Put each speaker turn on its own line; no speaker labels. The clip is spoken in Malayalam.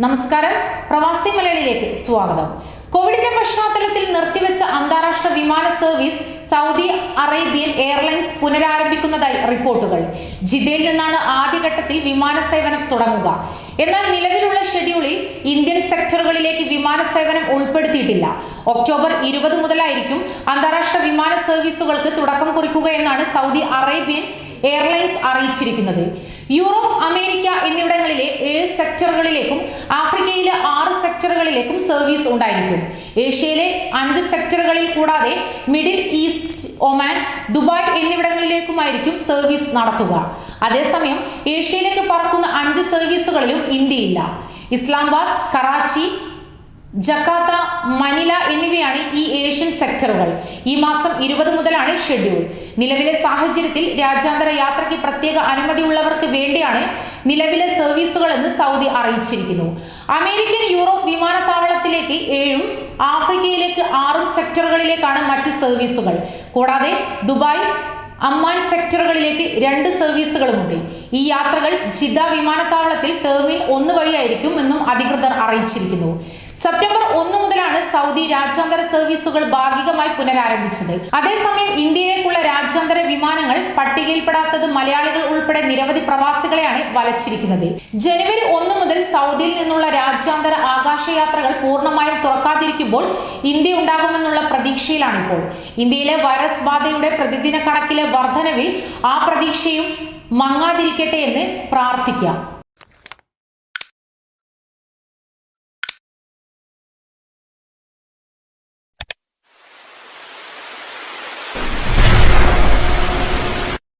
നമസ്കാരം. പ്രവാസി മലയാളിയിലേക്ക് സ്വാഗതം. കോവിഡിന്റെ പശ്ചാത്തലത്തിൽ നിർത്തിവെച്ച അന്താരാഷ്ട്ര വിമാന സർവീസ് സൗദി അറേബ്യൻ എയർലൈൻസ് പുനരാരംഭിക്കുന്നതായി റിപ്പോർട്ടുകൾ. ജിദ്ദയിൽ നിന്നാണ് ആദ്യഘട്ടത്തിൽ വിമാന സേവനം തുടങ്ങുക. എന്നാൽ നിലവിലുള്ള ഷെഡ്യൂളിൽ ഇന്ത്യൻ സെക്ടറുകളിലേക്ക് വിമാന സേവനം ഉൾപ്പെടുത്തിയിട്ടില്ല. ഒക്ടോബർ ഇരുപത് മുതലായിരിക്കും അന്താരാഷ്ട്ര വിമാന സർവീസുകൾക്ക് തുടക്കം കുറിക്കുക എന്നാണ് സൗദി അറേബ്യൻ എയർലൈൻസ് അറിയിച്ചിരിക്കുന്നത്. യൂറോപ്പ് അമേരിക്ക എന്നിവിടങ്ങളിലെ ഏഴ് സെക്ടറുകളിലേക്കും ആഫ്രിക്കയിലെ ആറ് സെക്ടറുകളിലേക്കും സർവീസ് ഉണ്ടായിരിക്കും. ഏഷ്യയിലെ അഞ്ച് സെക്ടറുകളിൽ കൂടാതെ മിഡിൽ ഈസ്റ്റ് ഒമാൻ ദുബായ് എന്നിവിടങ്ങളിലേക്കുമായിരിക്കും സർവീസ് നടത്തുക. അതേസമയം ഏഷ്യയിലേക്ക് പറക്കുന്ന അഞ്ച് സർവീസുകളിലും ഇന്ത്യയില്ല. ഇസ്ലാമാബാദ് കറാച്ചി ജക്കാത്ത മനില എന്നിവയാണ് ഈ ഏഷ്യൻ സെക്ടറുകൾ. ഈ മാസം ഇരുപത് മുതലാണ് ഷെഡ്യൂൾ. നിലവിലെ സാഹചര്യത്തിൽ രാജ്യാന്തര യാത്രയ്ക്ക് പ്രത്യേക അനുമതി ഉള്ളവർക്ക് വേണ്ടിയാണ് നിലവിലെ സർവീസുകൾ എന്ന് സൗദി അറിയിച്ചിരിക്കുന്നു. അമേരിക്കൻ യൂറോപ്പ് വിമാനത്താവളത്തിലേക്ക് ഏഴും ആഫ്രിക്കയിലേക്ക് ആറും സെക്ടറുകളിലേക്കാണ് മറ്റു സർവീസുകൾ. കൂടാതെ ദുബായ് അമ്മാൻ സെക്ടറുകളിലേക്ക് രണ്ട് സർവീസുകളുമുണ്ട്. ഈ യാത്രകൾ ജിദ്ദ വിമാനത്താവളത്തിൽ ടെർമിനൽ ഒന്ന് വഴിയായിരിക്കും എന്നും അധികൃതർ അറിയിച്ചിരിക്കുന്നു. സെപ്റ്റംബർ ഒന്ന് മുതലാണ് സൗദി രാജ്യാന്തര സർവീസുകൾ ഭാഗികമായി പുനരാരംഭിച്ചത്. അതേസമയം ഇന്ത്യയിലേക്കുള്ള രാജ്യാന്തര വിമാനങ്ങൾ പട്ടികയിൽപ്പെടാത്തത് മലയാളികൾ ഉൾപ്പെടെ നിരവധി പ്രവാസികളെയാണ് വലച്ചിരിക്കുന്നത്. ജനുവരി ഒന്ന് മുതൽ സൗദിയിൽ നിന്നുള്ള രാജ്യാന്തര ആകാശയാത്രകൾ പൂർണമായും തുറക്കാതിരിക്കുമ്പോൾ ഇന്ത്യ ഉണ്ടാകുമെന്നുള്ള പ്രതീക്ഷയിലാണിപ്പോൾ. ഇന്ത്യയിലെ വൈറസ് ബാധയുടെ പ്രതിദിന കണക്കിലെ വർധനവിൽ ആ പ്രതീക്ഷയും മങ്ങാതിരിക്കട്ടെ എന്ന് പ്രാർത്ഥിക്കാം.